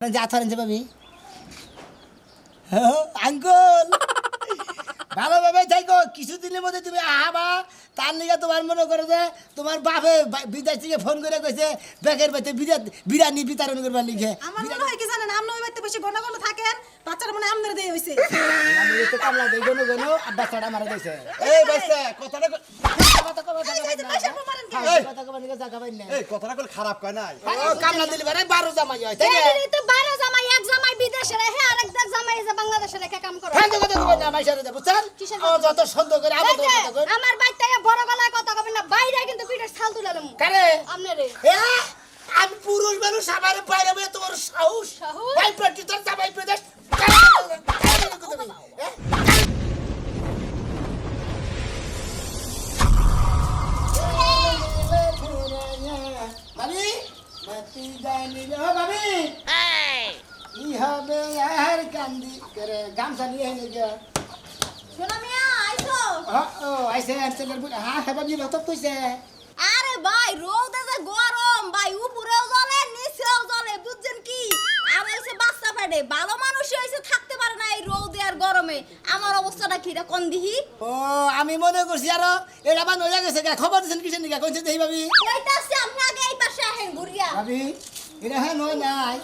যা থারেন যে পাবি আঙ্কল। ভালোভাবে থাকো কিছুদিনের মধ্যে তুমি আহাবা। তার নিকে তোমার মনে করো যে তোমার বাপে বিদেশ থেকে ফোন করে কইছে বেকের বাড়িতে বিরা- বিরিয়ানি বিতরণ করবার লিখে আমার মনে হয় কি জানেন আপনি ওই বাড়িতে বেশি ঘন থাকেন বাচ্চারা মনে হয় আপনার দিয়ে আমি তো কামলা দেই গনো গনো বাচ্চাটা মারা গেছে এই বাচ্চা কথাটা কবে কবে কথাটা কই খারাপ কয় নাই। কামলা দিলি বারে বারো জামাই হয় ঠিক আছে এই তো বাইরে জামাই এক জামাই বিদেশে রেখে আরেক দেশ জামাই যে বাংলাদেশে রেখে কাম করে। হ্যাঁ কথা কবে ও যত সুন্দর করে আবার কথা কই আমার বাইতে বড় গলায় কথা কবেন না বাইরে কিন্তু পিঠের ছাল তুলালাম কারে? আমি পুরুষ মানুষ আমার বাইরে বের তোমার সাহস? সাহস? ভাই তোর জামাই প্রদেশ ভাবি মাতি যায়নি রে ও ভাবি ই হবে? আর কান্দি করে গামছা নিয়ে এনে গিয়া মিয়া আইছো ও ও আইছে হ্যাঁ হ্যাঁ ভাবি লতপ কইছে। আরে ভাই রোদে যে গরম ভাই উপরেও জ্বলে নিচেও জ্বলে বুঝছেন কি? আমার বাচ্চা পেটে ভালো মানুষ হইছে থাকতে পারে না এই রোদে আর গরমে। আমার অবস্থাটা কি রে কোন দিহি? ও আমি মনে করছি আরও এটা বান হয়ে গেছে গা খবর দিছেন কিসের নিকা কইছে দেই ভাবি আপনি ভাবি এটা হ্যাঁ নয় নাই।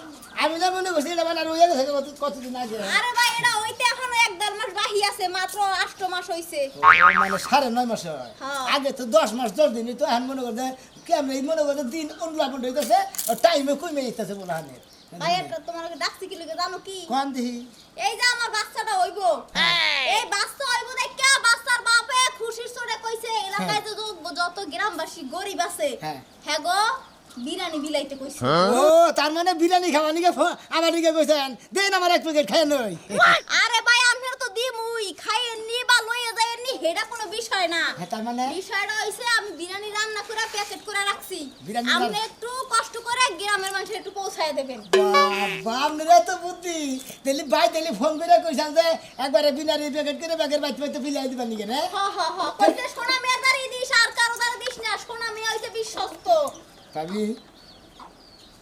আমি যা মনে করছি এটা আর হয়ে গেছে কতদিন আগে। আরে ভাই এটা হইতে এখনও এক দেড় মাস বাহি আছে মাত্র আষ্ট মাস হইছে। মানে সাড়ে নয় মাস হয়। হ্যাঁ। আগে তো দশ মাস দশ দিন তো এখন মনে করছে কেমন এই মনে করছে দিন অনুলাপন হইতেছে টাইমে কমে যেতেছে বলে হানে ভাই একটা তোমার ডাকছি কি লাগে জানো কি? কোন দিহি? এই যে আমার বাচ্চাটা হইব। এই বাচ্চা হইব দেখা বাচ্চার বাপে খুশির চড়ে কইছে এলাকায় তো যত- যত গ্রামবাসী গরিব আছে। হ্যাঁ। হ্যাঁ গো বিরানি বিলাইতে কইছে। ও তার মানে বিরিয়ানি খাওয়া নিকে আমার দিকে কইছেন দেন আমার এক প্যাকেট খাই নই আরে ভাই আপনার তো দিমুই খাইয়ে নি বা লইয়ে যায় নি হেডা কোনো বিষয় না। হ্যাঁ তার মানে? বিষয়টা হইছে আমি বিরিয়ানি রান্না করে প্যাকেট করে রাখছি। আপনি একটু কষ্ট করে গ্রামের মানুষের একটু পৌঁছায় দেবেন। বাপ রে তো বুদ্ধি। তেলি ভাই তেলি ফোন করে কইছেন যে একবারে বিনারি প্যাকেট করে ব্যাগের বাইতে বাইতে বিলাই দিবেন নিকে রে? হ হ হ কইতে সোনা মেয়া দাঁড়ি দিস আর কারও দাঁড়ি দিস না মেয়া হইছে বিশ্বস্ত। ভাবি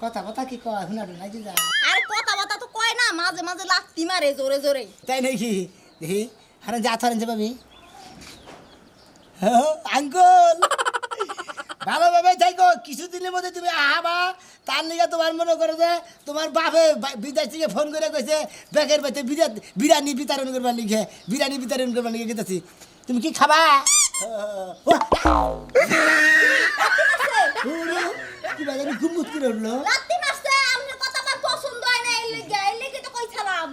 কথা কথা কি কয় শুনা তো নাকি যা আর কথা বাতা তো কয় না মাঝে মাঝে লাত্তি মারে জোরে জোরে তাই নাকি দেখি আরে যা থারেন যে ভাবি হ্যাঁ, আঙ্কল ভালোভাবে থাকো কিছুদিনের মধ্যে তুমি আহাবা তার নিকে তোমার মনে করো যে তোমার বাপে বিদেশ থেকে ফোন করে কইছে বাড়িতে বিরা- বিরিয়ানি বিতরণ করবার লিখে বিরিয়ানি বিতরণ করবার লিখে গেতেছি তুমি কি খাবা কি বাজারে গুমুত করে উঠল? লাত্তি মারছে আপনার কথা আমার পছন্দ হয় না এই লেগে এই লেগে তো কইছিলাম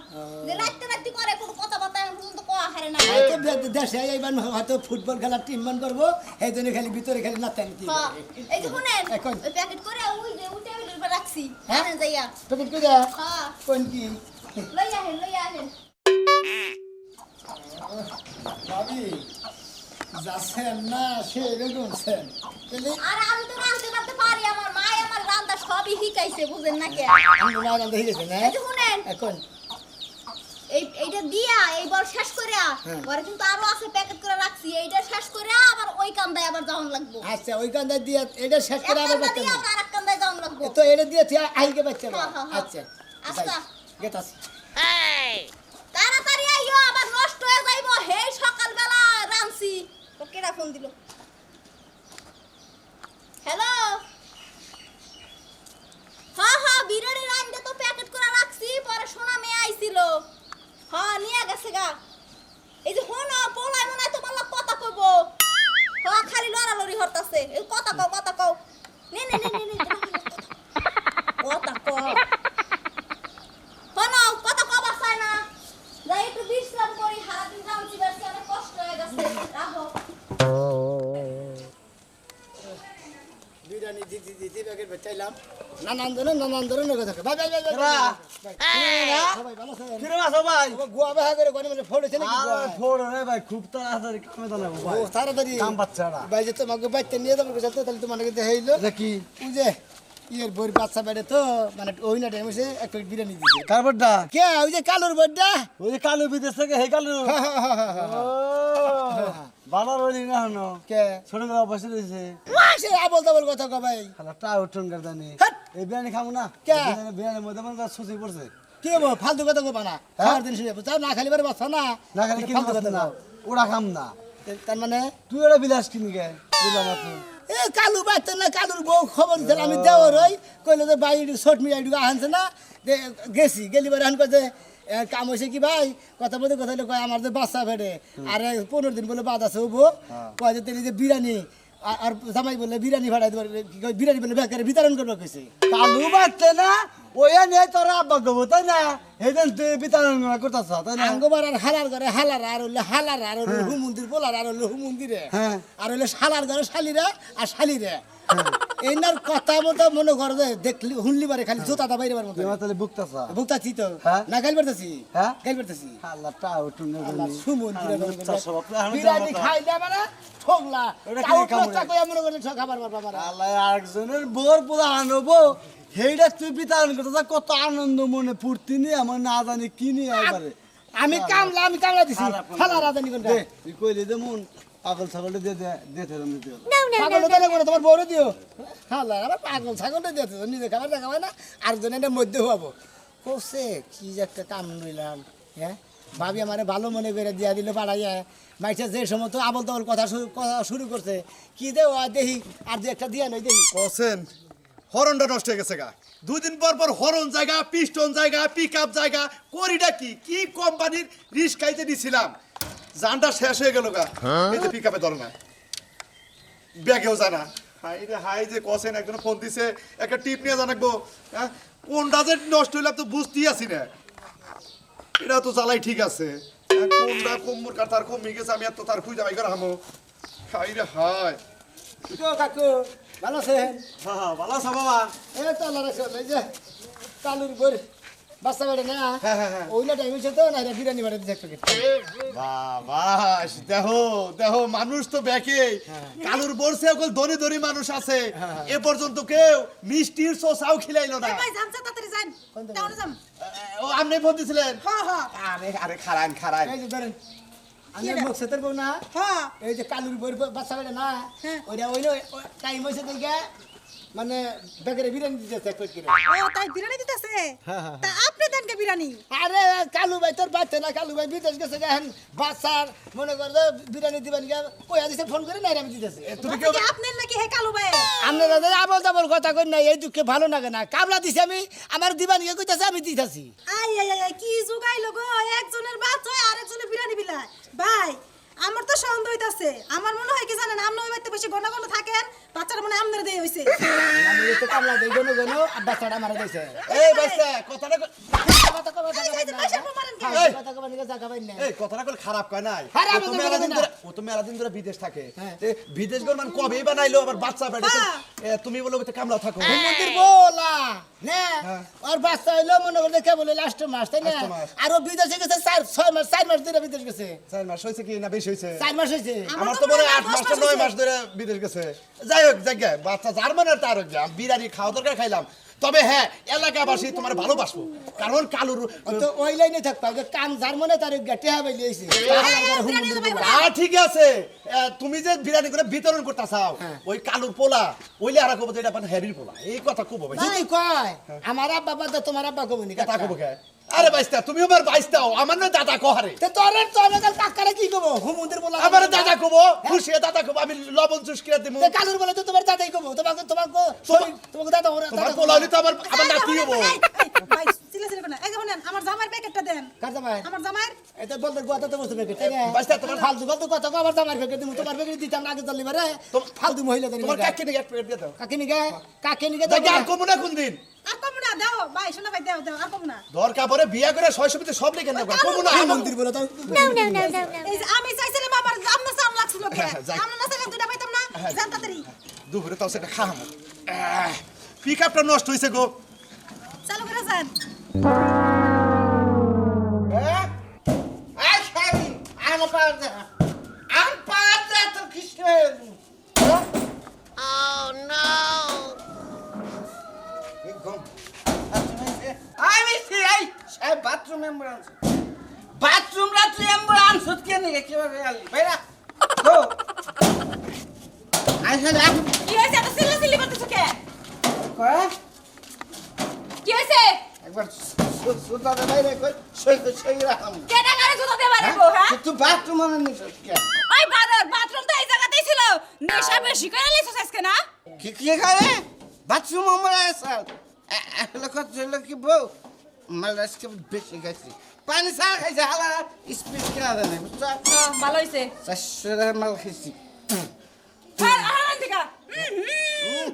যে রাত্তে রাত্তি করে কোনো কথা বাতা এখন পর্যন্ত কয়া হারে না হয়তো দে- দেশে এইবার হয়তো ফুটবল খেলার টিম মান করব এই জন্য খালি ভিতরে খালি না তেন কি হ্যাঁ, এই যে শুনেন এখন। ওই প্যাকেট করে ওই যে উঠে টেবিলের উপর রাখছি হ্যাঁ? হ্যাঁ যাইয়া। প্যাকেট করে হ্যাঁ। কোন কি? লই আহেন লই আহেন। ভাবি যাচ্ছেন না সে রকমছেন তাহলে আর আমি তো রাঁধতে পারতে পারি আমার মা আমার রান্না সবই শিখাইছে বুঝেন না কে? আমি না দেখে গেছে না? শুনেন। এখন। এই এইটা দিয়া এইবার শেষ করিয়া হ্যাঁ। পরে কিন্তু আরও আছে প্যাকেট করে রাখছি এইটা শেষ করে আবার ওই কান্দায় আবার যাওয়ান লাগবো। আচ্ছা ওই কান্দা দিয়ে এটা শেষ করে আবার বাচ্চা দিয়ে আবার আরেক কান্দায় যাওয়ান লাগবো। তো এটা দিয়ে তুই আইকে বাচ্চা না হ্যাঁ, হ্যাঁ। আচ্ছা আচ্ছা। গেতাস তাড়াতাড়ি আইও আবার নষ্ট হয়ে যাইবো। হে সকালবেলা রানছি কেডা ফোন দিল। হ্যালো হ্যাঁ হ্যাঁ বিরিয়ানি রান্দে তো প্যাকেট করে রাখছি, পরে সোনা মেয়ে আইছিল। হ্যাঁ নিয়ে গেছে গা। এই যে হন পোলাই মনে হয় তোমার কথা কইব। হ্যাঁ খালি লড়ালড়ি হরতাছে। কথা কও কথা কও। নে নে নে নে নানান ধরনের নানান ধরনের কথা বাই বাই এরা? সবাই ভালো আছেন? কিরে আছো ভাই গোয়া বাহা করে কোনে মানে ফোড়েছে নাকি? গোয়া? ফোড় রে ভাই খুব তাড়াতাড়ি কামে দাঁড়াবো ও ভাই। তাড়াতাড়ি। কাম না ভাই যে তোমাকে বাচ্চা নিয়ে যাব কোথাও তাহলে তোমার কাছে হইল দেখি ওই যে ইয়ের বইয়ের বাচ্চা বেড়ে তো মানে ওই না টাইম এসে এক প্লেট বিরিয়ানি দিছে কারবারটা কে? ওই যে কালোর বইটা। ওই যে কালু বিদেশ থেকে হে কালু। ও ভালো না হনো কে? ছোট গলা বসে রয়েছে সে আবল তাবল কথা কবাই খালা টা উঠুন গাদানি হাট! এই বিরিয়ানি খাব না। কে? বিরিয়ানি- মধ্যে মনে সুচি পড়ছে। কি হব ফালতু কথা কবা না। খাওয়ার জিনিস হয়ে। না খালি বারে বাচ্চা না। না খালি কিনে ফালতু কথা না? ওরা খাম না। তার মানে? তুই ওরা বিলাস কিনি গে? দিলাম তুই এ কালু বাচ্চা না কালুর বউ খবর দিছিল আমি দেওয়া রই। কইলো যে ভাই শর্ট মিয়া এটুকু আনছে না। গেছি। গেলি বারে আন কইছে এ, কাম হয়েছে কি ভাই? কথা বলতে কথা কয় আমার যে বাচ্চা ফেটে আর পনেরো দিন বলে বাদ আছে হব কয় যে বিরিয়ানি আর জামাই বললে বিরিয়ানি ভাড়া দেবার বিরিয়ানি বলে বেকারে বিতরণ করব কইছে। কালু বাচ্চা না ওয়া নিয়ে তোরা আব্বা গবো তাই না? হেদেন তুই বিতরণ করতেছ তাই না? আঙ্গবার আর হালার ঘরে হালার আর হইলে হালার আর হইলে হু মন্দির পোলার আর হইলে হু মন্দিরে হ্যাঁ। আর হইলে শালার ঘরে শালিরা আর শালিরে। এইনার কথা মতো মনে করে দেখলি হুনলি বারে খালি জোতাটা বাইরে বার মতো। আমার তাহলে বুকতাছ ভুগতাছি তো। হ্যাঁ? না গাইল পারতাছি হ্যাঁ? গাইল পারতাছি আল্লাহ টাও টুনে আমি বিরিয়ানি খাই না মানে ঠোকলা ওটা কি চাউল কামড়ে? চাকু মনে করে ছ খাবার পারবা মারা আল্লাহ আরেকজনের বোর পোলা আনব। সেইটা তুই বিতরণ করতে কত আনন্দ মনে ফুর্তি নিয়ে আমার না জানি কি নিয়ে একবারে আমি কামলা আমি কামলা দিছি। ফালা রাজানি কোনটা? দে তুই কইলি দে মন। পাগল ছাগলটা দিয়ে দে দে দে আমি দিও পাগল তো লাগবে তোমার বউরে দিও। হালা আবার পাগল ছাগলটা দিয়েছে নিজে খাবার দেখা হয় না আর এটা মধ্যে হব কোসে কি যে একটা কাম নিলাম হ্যাঁ? ভাবি আমারে ভালো মনে করে দিয়া দিল পাড়াইয়া। মাইসা যে সময় তো আবল তাবল কথা শুরু- কথা শুরু করছে কি দে ও দেখি আর যে একটা দিয়া নই দেখি। কছেন হরনটা নষ্ট হয়ে গেছে গা। দুদিন পর পর হরন জায়গা পিস্টন জায়গা পিক আপ জায়গা করিটা কি? কি কোম্পানির রিস্ক খাইতে দিছিলাম? জানটা শেষ হয়ে গেল গা। এই যে পিক আপে ধরে না ব্যাগেও জানা। হাই রে হাই যে কছেন একজন ফোন দিছে একটা টিপ নিয়ে জানাকবো হ্যাঁ? কোনটা যে নষ্ট হইলাম তো বুঝতেই আছি না। এটা তো জ্বালাই ঠিক আছে। হ্যাঁ, কোনটা কম্বর কার তার কমে গেছে আমি এত তার খুঁজে করে হামো। হাই রে হাই। তো কাকু ভালো আছেন? হ্যাঁ হ্যাঁ ভালো আছো বাবা। এই তো আল্লাহ রাখছে এই যে কালুর বই। বাচ্চা বেড়ে না? হ্যাঁ, হ্যাঁ, হ্যাঁ। ওইলা টাইম হয়েছে তো না বিরিয়ানি বাবা দেহ মানুষ তো ব্যাকে কালুর বর্ষে ওগুলো ধনী ধনী মানুষ আছে। এ পর্যন্ত কেউ মিষ্টির শোষাও খিলাইলো না। ও আপনি ফোন দিছিলেন? হ্যাঁ হ্যাঁ। আরে আরে খারান খারান। এই যে ধরেন আমি? মুখ না। হ্যাঁ। এই যে কালুর বই বাচ্চা বেড়ে না। ওইটা ওই টাইম হয়েছে দেখে মানে বেকারে বিরিয়ানি দিতেছে পেট করে? ও তাই বিরিয়ানি দিতেছে? তা আপনি দেন কে বিরিয়ানি। আরে কালু ভাই তোর বাচ্চা না কালু ভাই বিদেশ গেছে গেছেন বাচ্চার মনে কর যে বিরিয়ানি দিবেন গা কইয়া দিছে ফোন করে নাই আমি দিতেছি। তুমি কেউ আজকে আপনার নাকি হে কালু ভাই? আপনারা দাদা আবল তাবল কথা কই নাই এই দুঃখে ভালো লাগে না। কাবলা দিছি আমি আমার দিবানি কইতাছে আমি দিতাছি। আই আই আই, কি জুগাইলো গো? একজনের বাচ্চা হয় আরেকজনের বিরিয়ানি বিলায় ভাই আমার তো সন্দেহ হইতাছে। আমার মনে হয় কি জানেন আপনি ওই বাড়িতে বেশি ঘন ঘন থাকেন বাচ্চারা মনে হয় আপনার দিয়ে হইছে। আমি তো কামলা দেই গনো গনো আর বাচ্চাটা মারা দিছে এই বাইসা কথাটা কথা কবা এই কথাটা খারাপ কয় নাই? ও তো মেলা দিন ধরে বিদেশ থাকে। হ্যাঁ। বিদেশ গল মানে কবে বানাইলো? আবার বাচ্চা বেড়ে হ্যাঁ। তুমি বলে কামলা থাকো। মন্দির বলা হ্যাঁ। আর বাচ্চা হইল মনে করে কে বলে লাস্ট মাস তাই না? আর ও বিদেশে গেছে চার ছয় মাস চার মাস ধরে বিদেশ গেছে। চার মাস হয়েছে কি না বেশি হয়েছে? চার মাস হয়েছে। আমার তো মনে হয় হয় আট মাস মাস নয় মাস ধরে বিদেশ গেছে। যাই জায়গায় বাচ্চা যার তার বিরিয়ানি খাওয়া দরকার খাইলাম। তবে হ্যাঁ এলাকাবাসী তোমার ভালোবাসবো কারণ কালুর তো ওই লাইনে তার ঠিক আছে। তুমি যে বিরিয়ানি করে বিতরণ করতে চাও হ্যাঁ। ওই কালুর পোলা ওইলে আর কবো এটা পোলা। এই কথা কবো ভাই। কয়? আমার আব্বা বাদ তোমার আব্বা কবনি কথা কবো কে? আরে বাইস্তা তুমি আমার বাইস্তাও আমার না দাদা কহারে তে তোরে তোরে কাল কাকারে কি কবো হুমুদের বলা আমার দাদা কবো খুশি দাদা কবো আমি লবণ চুষ কিরা দিব তে কালুর বলে তো তোমার দাদাই কবো তোমাকে তোমাকে তোমাকে দাদা ওরা তোমার দাদা পোলা তো আমার আমার নাতি হব করে না। এই শুনেন, আমার জামাইয়ের প্যাকেটটা দেন। কার জামাই আমার জামাইয়ের? এটা বলতে কথা তো বলতে পেকে তাই তোমার- ফালতু ফালতু কথা কো আবার জামার তোমার দিতাম না আগে চললি বারে ফালতু মহিলা তোমার কাকে নিয়ে এক দিয়ে দাও? কাকে নিগে কাকে নিগে দেখি আর কমু না কোন দিন আর কম না দাও। ভাই শোনা ভাই দাও দাও আর কম না। দরকার পরে বিয়া করে শৈশবীতে সব লিখে নেব কমু না। মন্দির বলে তো। এই যে আমি চাইছিলাম আমার আপনার সাম লাগছিল কে হ্যাঁ, না চাইলে দুটা পাইতাম না। জান দুপুরে তাও সেটা খাওয়াবো পিক আপটা নষ্ট হয়েছে গো। চালু করে যান। আমি সিরাই সাহেব বাথরুম অ্যাম্বুলেন্স বাথরুম রাত্রি অ্যাম্বুলেন্স কে নিয়ে কীভাবে আলি ভাইরা তো কি হয়েছে? এত চিল্লা চিল্লি করতেছো কে? কি হয়েছে? একবার সুতাতে বাইরে কই সই সই রাখাম। কেটা গাড়ি জুতো দিয়ে বাড়াবো হ্যাঁ? তুই বাথরুম মানে নিস কে? ওই বাদর বাথরুম তো এই জায়গাতেই ছিল। নেশা বেশি করে লিখছিস আজকে না? কি কি খাবে বাথরুম আমরা আসলে কত হলো কি বউ। মাল আজকে বেশি খাইছি। পানি চা খাইছে হালা স্পিড কিনা দেয় না বুঝছ? হ্যাঁ, ভালো হয়েছে চারশো মাল খাইছি। থেকে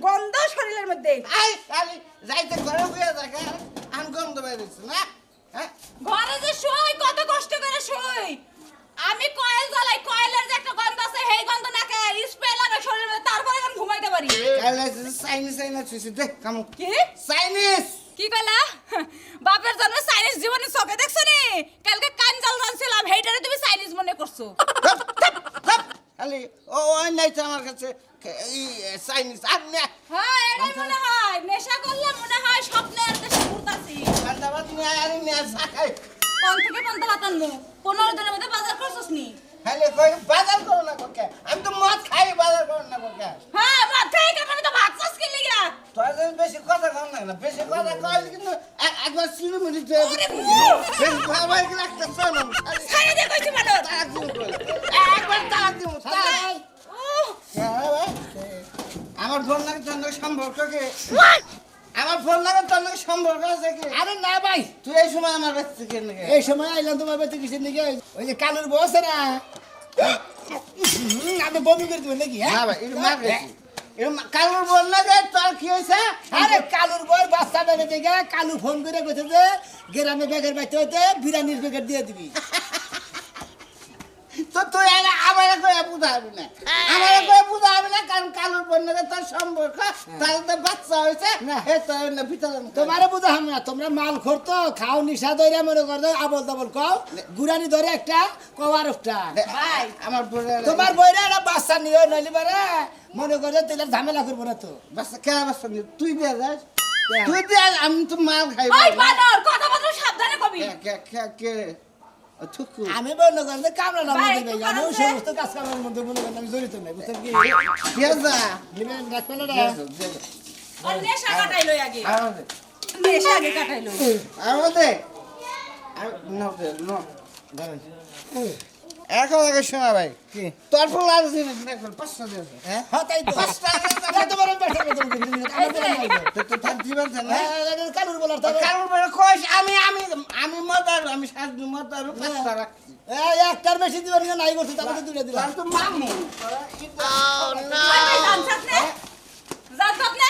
গন্ধ শরীরের মধ্যে। আই খালি যাইতে ঘরে বইয়া থাকে না? হ্যাঁ? ঘরে যে শুই কত কষ্ট করে শুই আমি কয়েল জ্বালাই কয়েলের যে একটা গন্ধ আছে সেই গন্ধ লাগে শরীরের মধ্যে তারপরে এখন ঘুমাইতে পারি। চাইনিজ চাইনিজ দেখ কি? চাইনিজ কি কইলা? বাপের জন্ম চাইনিজ জীবনে চোখে দেখছ নি? কালকে কাঞ্জাল জানছিলাম হেইটারে তুমি চাইনিজ মনে করছ। খালি ও ওই নাই আমার কাছে। চাইনিজ আর হ্যাঁ এটাই মনে হয়। নেশা করলে মনে হয় স্বপ্নের দেশে ঘুরতাছি। ঠান্ডাবাদ নিয়ে আর নিয়ে শাখাই কোন থেকে পান্তা বাতানমু পনেরো দিনের মধ্যে বাজার করছস নি? খালি কই বাজার করো না কোকে আমি তো মদ খাই বাজার করো না কোকে হ্যাঁ মদ খাই কেন আমি তো ভাত চাষ কিনলি গা। তোর বেশি কথা কম না বেশি কথা কইলে কিন্তু একবার সিলু মিলি তো ওরে বেশি খাবার কি একটা শোনো ছাড়ে দিয়ে কইছি বানর তাক দিমু কই একবার তাক দিমু তাক উহ, আমার ফোন লাগে তোর নাকি সম্পর্ক কি আমার ফোন লাগে তোর কি? আরে না ভাই। তুই এই সময় আমার কাছ থেকে নিয়ে এই সময় আইলাম তোমার বাড়িতে কিসের নাকি? ওই যে কালুর না? আমি বমি করে দেবো নাকি হ্যাঁ? ভাই এটা মার কালুর বল না যে তোর কি হয়েছে? আরে কালুর বল বাচ্চা বেড়ে থেকে কালু ফোন করে কইছে যে গ্রামে বেগের বাইতে হইতে বিরিয়ানির প্যাকেট দিয়ে দিবি। তো তুই আর আমার কয়ে বুঝাবি না। আমার কয়ে বুঝাবি না কারণ কালুর বন্যাকে তোর সম্পর্ক তার তো বাচ্চা হয়েছে না। এ তো ভিতরে তোমারে বুঝাম না তোমরা মাল খরতো খাও নিশা ধরে মনে করো আবল তাবল কও গুরানি ধরে একটা কওয়ার একটা ভাই। আমার তোমার বইরে একটা বাচ্চা নিও নইলে পারে মনে করে তেলের ঝামেলা করব না তো। বাচ্চা কেন বাচ্চা নিয়ে তুই দিয়ে যাস তুই আমি তো মাল খাই কথা বলতে সাবধানে কবি। কে কে? আমি মনে করেন যে কামলা নাম ভাই, আমি। সমস্ত কাজ কামের মধ্যে মনে করেন আমি জড়িত নাই বুঝছেন কি? কে নিবেন রাখবেন না আর নেশা কাটাই লই আগে। আমাদের নেশা আগে কাটাই লই। আমাদের না না এখন আগে শোনা ভাই কি? তোর ফল আর জিনিস না পাঁচটা দিয়েছে হ্যাঁ? হ্যাঁ তাই তো। পাঁচটা তাই তো। বড় তো। তো না হ্যাঁ, কালুর বলার কইস আমি আমি আমি মদার আমি সাজু মদার পাঁচটা রাখছি। এই একটার বেশি দিবেন না নাই করছি তাহলে দুটো দিলাম। তার তো মামু। নে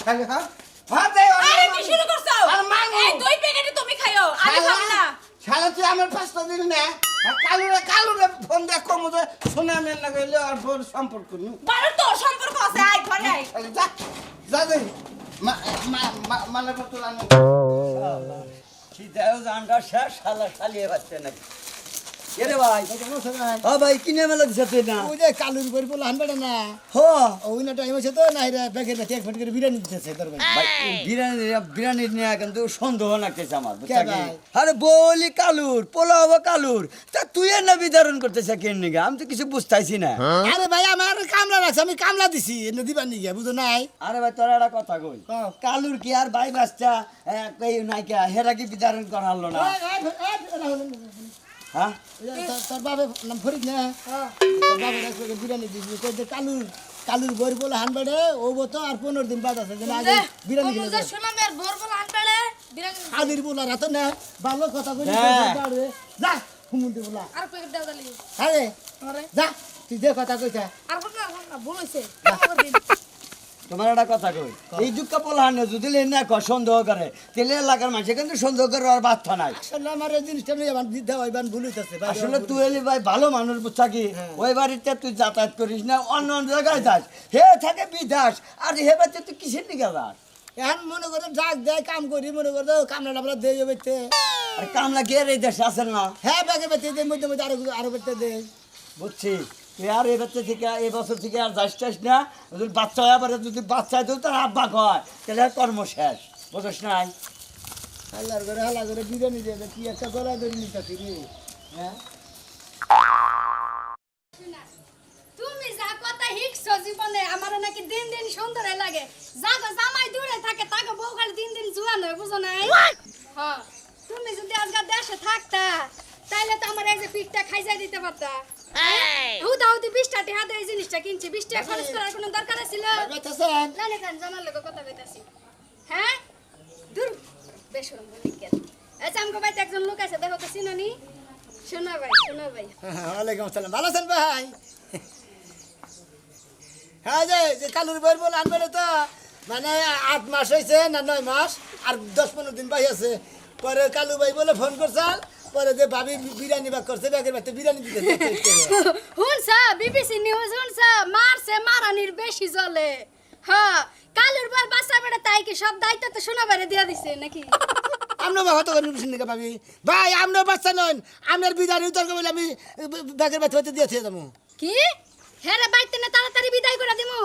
শালি হ্যাঁ। হ্যাঁ। দে আরে কি শুরু করছ? আর মামু। এই দুই প্যাকেটই তুমি খাইও আমি খাব না। শালা তুই আমার পাঁচটা দিল না। কালুরে কালুরে ফোন দেখ কমু যে শোনা মেন না গেলে আর ফোন সম্পর্ক নেই। বানর তো সম্পর্ক আছে আই ঘরে আই শালি যা যা দে। মা মা মানে আনো। খিদাও জানটা শেষ শালা শালিয়ে পাচ্ছে নাকি। এরে ভাই ও ভাই কিনে মেলা দিছে তুই না ওই যে কালুর বই বলে আনবে না হো ওই না টাইম আছে তো না রে এক করে বিরিয়ানি দিতেছে তোর ভাই ভাই বিরিয়ানি বিরিয়ানি নিয়ে কিন্তু সন্দেহ লাগতেছে আমার? আরে বলি কালুর পোলাও কালুর তা তুই এর না বিতরণ করতেছে কেন নিগা আমি তো কিছু বুঝতাইছি না আরে ভাই আমার কামলা রাখছে আমি কামলা দিছি এনে দিবার নিগে বুঝো নাই আরে ভাই তোর একটা কথা কই কালুর কি আর ভাই বাচ্চা নাইকা হেরা কি বিতরণ করা হলো না হ্যাঁ? তোর- বাবা নাম ফরিদ না? তোর বাবা রাখবে বিরিয়ানি দিবি। কই যে কালুর বই বলে হানবাড়ে ও তো আর পনেরো দিন বাদ আছে যেন আগে বিরিয়ানি খেলে কালির বলার হাতে না ভালো কথা কই হ্যাঁ। যা হুমুন্দি বলা। আর প্যাকেট দাও দালি আরে আরে যা তুই যে কথা কইছা। আর কোন না ভুল হইছে। তোমার একটা কথা কই? এই যুগকা পোলাহান যদি না কর সন্দেহ করে। তেলে এলাকার মানুষে কিন্তু সন্দেহ করে আর বার্তা নাই। আসলে আমার এই জিনিসটা নিয়ে আমার দিতে হয় বান ভুল হইতাছে আসলে তুই এলি ভাই ভালো মানুষ বুঝছা কি? হ্যাঁ। ওই বাড়িতে তুই যাতায়াত করিস না অন্য অন্য জায়গায় যাস। হে থাকে বিদাস আর হে বাচ্চা তুই কিসের দিকে যাস? এখন মনে করে ডাক দেয় কাম করি মনে করে কামলা টামলা দিয়ে যাবে। আর কামলা গিয়ে এই দেশে আসেন না? হ্যাঁ ব্যাগে বেতে দেয় মধ্যে মধ্যে আরও আরও বেতে দেয় বুঝছি। আর বাচ্চা থেকে এই বছর থেকে আর যাস টাস না। যদি বাচ্চা হয়ে পারে যদি বাচ্চা হয় তার আব্বা কয় তাহলে আর কর্ম শেষ। বুঝিস নাই? হাল্লার করে হাল্লা করে বিরিয়ানি দেবে কি একটা গলা ধরে নিতেছি রে। হ্যাঁ? তুমি যা কথা হিকছ জীবনে আমার নাকি দিন দিন সুন্দর লাগে। জামাই দূরে থাকে তাকে বউ খালি দিন দিন জুয়ান হয় বুঝো নাই? হ্যাঁ তুমি যদি আজকাল দেশে থাকতা তাইলে তো আমার এই যে পিঠটা খাই যাই দিতে পারতা। হুদা বিশটা টেহা দেয় জিনিসটা কিনছি বিশ টাকা খরচ করার কোনো দরকার ছিল বেতাছেন না না খান জামার লোক কথা কইতাছি। হ্যাঁ? দূর। বেশ বলি কেন আচ্ছা আমগো বাড়িতে একজন লোক আছে দেখো তো চিনি শোনা ভাই শোনা ভাই। ওয়ালাইকুম আসসালাম। ভালো আছেন ভাই? হ্যাঁ যে যে কালুর বইয়ের বলে আনবে তো? মানে আট মাস হয়েছে না নয় মাস? আর দশ পনেরো দিন ভাই আছে। পরে কালু ভাই বলে ফোন করছাল পরে যে ভাবি বিরিয়ানি বাক করছে ব্যাগের বাড়িতে বিরিয়ানি দিতে হুনসা বিবিসি নিউজ হুনসা মারছে মারানির বেশি জলে। হ্যাঁ কালুর বার বাসা বেড়া তাই কি সব দায়িত্ব তো শোনা বাইরে দিয়ে দিছে নাকি? আমরা বা হত করে নিকে ভাবি ভাই আপনার বাচ্চা নন আপনার বিরিয়ানি তরকারি বলে আমি ব্যাগের বাড়িতে হতে দিয়েছি যাব কি? হেরে বাইতে না তাড়াতাড়ি বিদায় করে দিমু।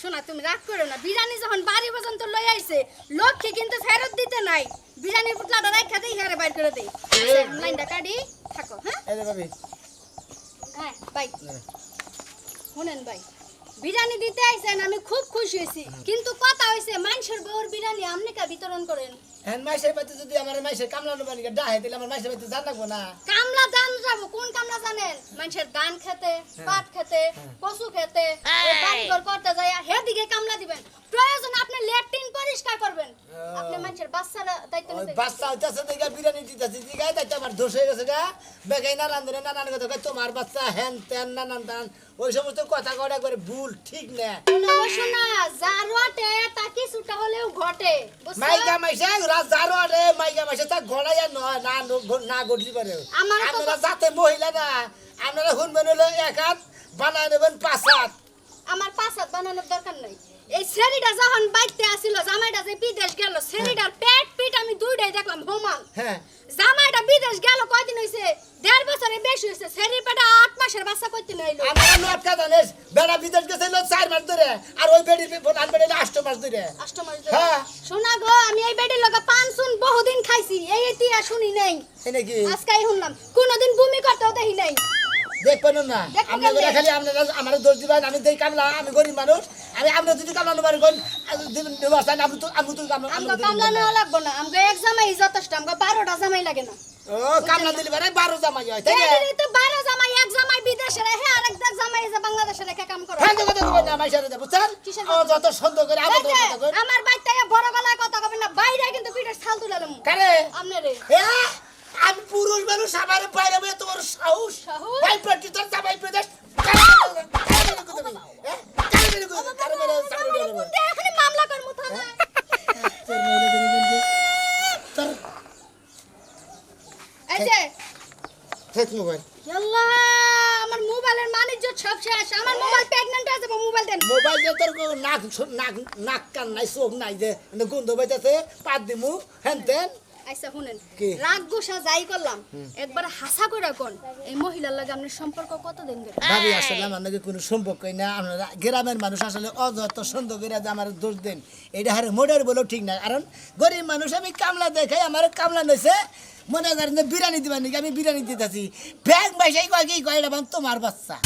শোনা তুমি রাগ করো না বিরিয়ানি যখন বাড়ি পর্যন্ত লই আইছে লক্ষ্মী কিন্তু ফেরত দিতে নাই। বিরিয়ানির পুতলাটা দাদাই দেই ইহারে বাইর করে দেই। লাইনটা কাটি থাকো হ্যাঁ? এই দে ভাবি। হ্যাঁ বাই। শুনেন ভাই বিরিয়ানি দিতে আইছেন আমি খুব খুশি হয়েছি। কিন্তু কথা হইছে মানুষের বউর বিরিয়ানি আপনি কা বিতরণ করেন? হ্যাঁ মাইসের যদি আমার মাইসের ডাহে তাহলে আমার মাইসের বাড়িতে জান লাগবো না? কামলা দান যাব কোন কামলা জানেন? মানুষের ধান খেতে পাট খেতে কচু খেতে বাড়িঘর করতে যায় হেদিকে কামলা দিবেন। প্রয়োজন আপনি ল্যাট্রিন পরিষ্কার করবেন। আপনি মানুষের বাচ্চারা দায়িত্ব ওই নিতে বাচ্চা হইতেছে দেখে বিরিয়ানি দিতেছে দিকে তাই তো আমার দোষ হয়ে গেছে গা। বেগাই নানান ধরে নানান কথা তোমার বাচ্চা হ্যান ত্যান নানান তান। ওই সমস্ত কথা কটা করে ভুল ঠিক না। শোনা যার তা কিছুটা হলেও ঘটে বুঝছ? মাইকা মাইসা রাত জারো আরে মাইকা মাইসা তা গড়াইয়া নয় না ন- না গড়লি পারে। আমারও তো- আপনারা যাতে মহিলা না আপনারা শুনবেন হলো এক হাত বানায় নেবেন পাঁচ হাত। আমার পাঁচ হাত বানানোর দরকার নাই। এই ছেড়িটা যখন বাইতে আসিল জামাইটা যে বিদেশ গেল ছেড়িটার পেট পিট আমি দুইটাই দেখলাম হোমান হ্যাঁ। জামাইটা বিদেশ গেল কয়দিন হইছে? দেড় বছরের বেশি হইছে। ছেড়ির পেটে আট মাসের বাচ্চা কয়দিন হইল আমরা নটকা জানিস? বেড়া বিদেশ গেছে হলো চার মাস ধরে আর ওই বেড়ির আনবে হলো আষ্ট মাস ধরে। অষ্ট মাস ধরে। হ্যাঁ। শোনা গো আমি এই বেডির লগে পান শুন বহুদিন খাইছি এই ইতিহাস শুনি নাই। নাকি? আজকাই শুনলাম কোনোদিন বমি করতেও দেখি নাই। দেখবেন না। দেখব খালি আপনারা আমার দোষ দিবেন আমি দেই কামলা আমি গরিব মানুষ আমি আপনার যদি কামলা নেবার কোন নেওয়া আমি তো আমি তো কামলা আমগো কামলা নেওয়া লাগবো না আমগো এক জামাই যথেষ্ট আমগো বারোটা জামাই লাগে না। ও কামলা দিলে বারো জামাই হয় তাই তো বারো জামাই এক জামাই বিদেশে রেখে আরেক জামাই যে বাংলাদেশে রেখে কাম করে। হ্যাঁ কথা বলবেন না আমার সাথে বুঝছেন? ও যত করে আমার কথা কই আমার বাড়িতে বড় গলায় কথা কবেন না বাইরে কিন্তু পিঠের ছাল তুলে কারে? আপনারে এ, আমি পুরুষ মানুষ আমার বাইরে বলে তোমার সাহস? ভাই প্রতি তোর জামাই প্রদেশ এখানে মামলা করব থানায় এই যে মোবাইল। আল্লাহ আমার মোবাইলের বাণিজ্য সব শেষ। আমার মোবাইল প্রেগন্যান্ট আছে মোবাইল দেন। মোবাইল দিয়ে তোর নাক নাক নাক কান নাই চোখ নাই যে গন্ধ পাইতেছে। পাত দিমু হেন তেন। আচ্ছা শুনেন। রাগ গোসা যাই করলাম একবার হাসা করে কোন এই মহিলার লাগে আপনার সম্পর্ক কতদিন ধরে ভাবি আসলে আমার নাকি কোনো সম্পর্কই না আপনারা গ্রামের মানুষ আসলে অযত সুন্দর করে যে আমার দোষ দেন এটা হারে মোডের বলেও ঠিক না। কারণ গরিব মানুষ আমি কামলা দেখাই আমার কামলা নইছে মনে করেন বিরিয়ানি দিবার নাকি আমি বিরিয়ানি দিতেছি। ব্যাগ বাইসাই কয় কি কয় এটা তোমার বাচ্চা।